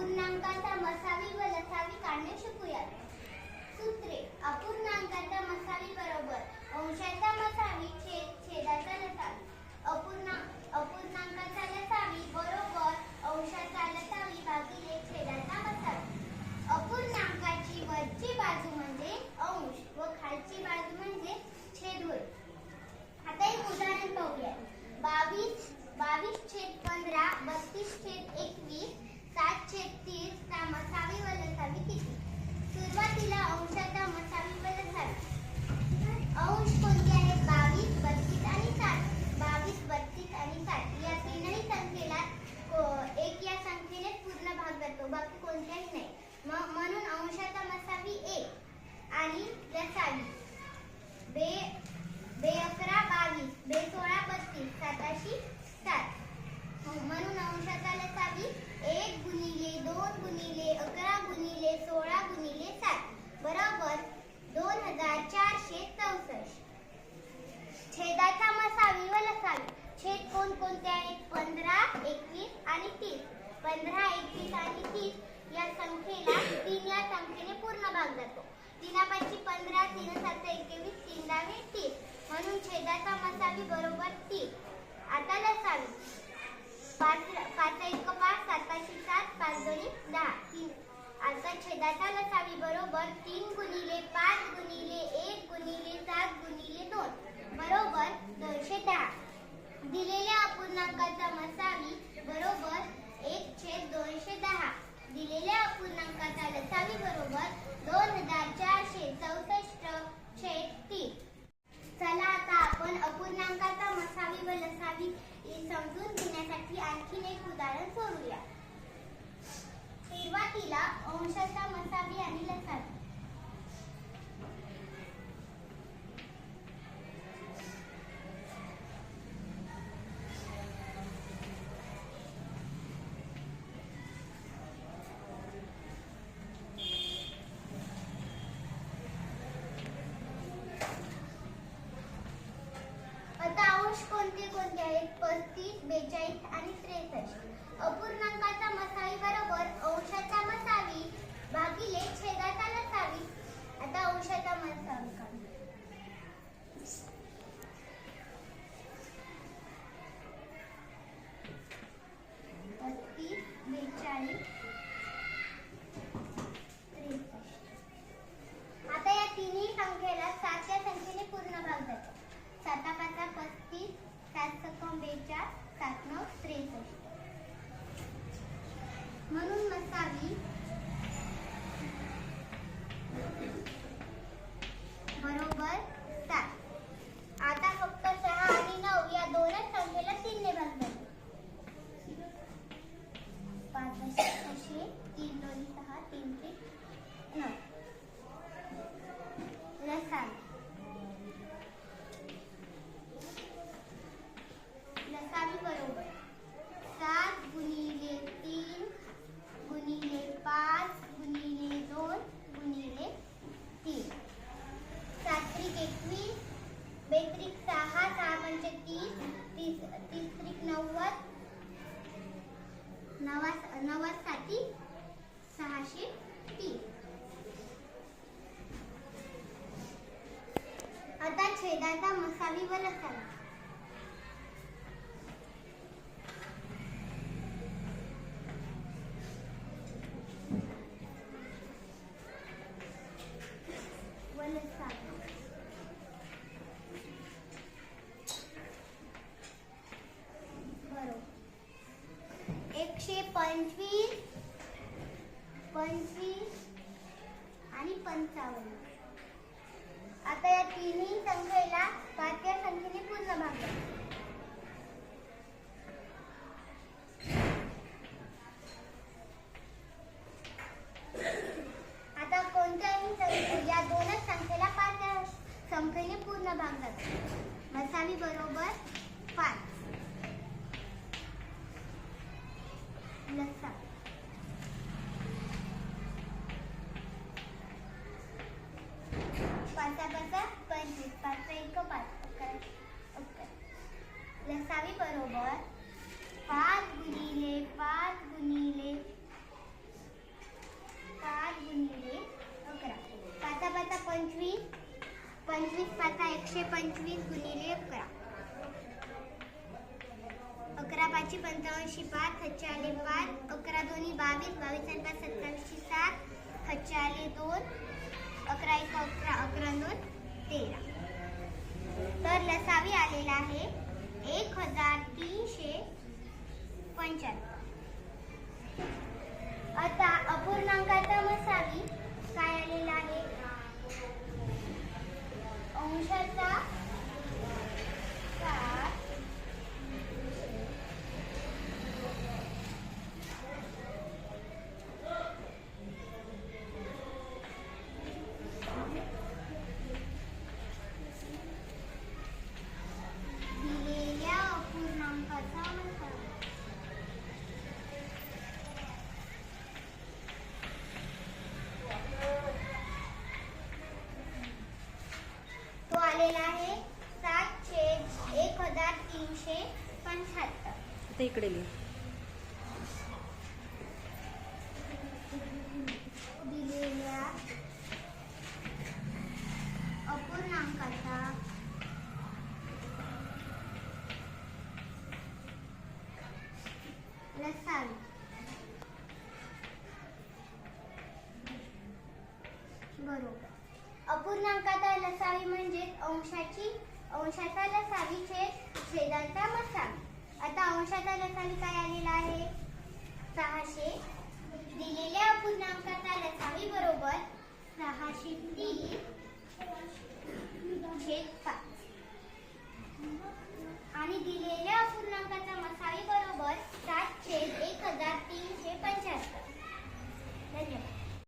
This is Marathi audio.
अपूर्णांकाचा मसावी व लसावी काढणे शिकूयात. सूत्रे अपूर्णांकाचा मसावी बरोबर. अंशाचा मसावी छेद छेदाचा लसावी अपूर्णा अपूर्णा लसावी बरोबर अंशाचा लसावी भागिले छेदाचा मसावी अपूर्णांकाची वरची बाजू म्हणजे अंश व खालची बाजू म्हणजे छेद होय आता एक उदाहरण पाहूया बावीस बावीस छेद पंधरा बत्तीस छेद एकवीस सात छेद तीस चा मसावी व लसावी किती सुरुवातीला अंशाचा मसावी व लसावी अंश कोणते आहेत बावीस बत्तीस आणि साठ बावीस बत्तीस आणि साठ या तीनही संख्येला को- एक या संख्येने पूर्ण भाग जातो बाकी कोणत्याही नाही. म्हणून अंशाचा मसावी एक. आणि लसावी बे. बे अकरा बावीस बे सोळा बत्तीस साताशी सात म्हणून अंशाचा लसावी एक गुणिले दोन गुणिले अकरा गुणिले सोळा गुणिले सात बरोबर दोन हजार चारशे चौसष्ट. छेदाचा मसावी व लसावी छेद कोणकोणते आहेत? पंधरा एकवीस आणि तीस. पंधरा एकवीस आणि तीस या संख्येला तीन या संख्येने पूर्ण भाग जातो. तीनापाची पंधरा तीन सात एकवीस तीन दहावे तीस. म्हणून छेदाचा मसावी बरोबर तीस. आता लसावी. पाच पाच एक पाच साताशी सात पाच दोन्ही दहा. तीन. आता छेदाचा लसावी बरोबर तीन गुणिले पाच गुणिले एक गुणिले सात गुणिले दोन. बरोबर दोनशे दहा. दिलेल्या अपूर्णांकाचा मसावी बरोबर एक छेद दोनशे दहा. दिलेल्या अपूर्णांकाचा लसावी बरोबर दोन हजार चारशे चौसष्ट छेद तीन. चला आता आपण अपूर्णांकाचा मसावी व लसावी समजून घेण्यासाठी आणखीन एक उदाहरण सोडूया. सुरुवातीला अंशाचा मसावी आणि लसावी. कोणते पस्तीस बेचाळीस आणि त्रेसष्ट. अपूर्णांकाचा मसावी बरोबर अंशाचा मसावी भागिले छेदाचा लसावी. आता अंशाचा मसावी काढू पस्तीस बेचाळीस त्रेसष्ट आता या तिन्ही संख्येला सातच्या संख्येने पूर्ण भाग जातो साता पाचा पस्तीस सात सकम बेचाळ सात नऊ त्रेसष्ट म्हणून मसावी बरोबर सात आता फक्त सहा आणि नऊ या दोनच संख्येला तीनने भाग जातो पाच असे तीन दोन सहा तीन ते नऊ लसावी लसावी बरोबर सात गुणिले तीन गुणिले पाच गुणिले दोन गुणिले तीन सात्रिक एकवीस बेत्रिक सहा सहा म्हणजे तीस तीस तीस त्रिक नव्वद नवा नव्वदसाठी सहाशे तीन. आता छेदाचा मसावी व लसावी व लसावी बरोबर एकशे पंचवीस पंचवीस आणि पंचावन्न आता या तिन्ही संख्येला पाचव्या संख्येने पूर्ण भाग आता कोणत्याही संख्ये- या दोनच संख्येला पाचव्या संख्येने पूर्ण भाग जातो मसावी बरोबर पाच. लसा पाचा पाचा पंचवीस पाच एक पाच. अकरा अकरा लसावी बरोबर. पाच गुणिले पाच गुणिले पाच गुणिले अकरा. पाचा पाचा पंचवीस. पंचवीस पाचा एकशे पंचवीस गुणिले अकरा. पाचशे पंचावन्नशे पाच खच्चे आले पाच अकरा दोन्ही बावीस बावीस आणि पाच सत्तावीसशे सात खच्चे आले दोन अकरा एक अकरा अकरा दोन तेरा तर लसावी आलेला आहे एक हजार तीनशे पंच्याण्णव आता अपूर्णांकाचा मसावी काय आलेला आहे अंशाचा सात दिलेल्या अपूर्णांकाचा मसावा तो आलेला आहे सात छेद एक हजार तीनशे पंच्याहत्तर. इकडे लिह. दिलेल्या अपूर्णांकाचा लसावी बरोबर. अपूर्णांकाचा लसावी म्हणजे अंशाची अंशाचा लसावी छेद छेदांचा मसावी. आता अंशाचा लसावी काय आलेला आहे? सहाशे दिलेल्या अपूर्णांकाचा लसावी बरोबर सहाशे तीन छेद पाच. आणि दिलेल्या अपूर्णांकाचा मसावी बरोबर सात छेद एक हजार तीनशे पंच्याहत्तर. धन्यवाद.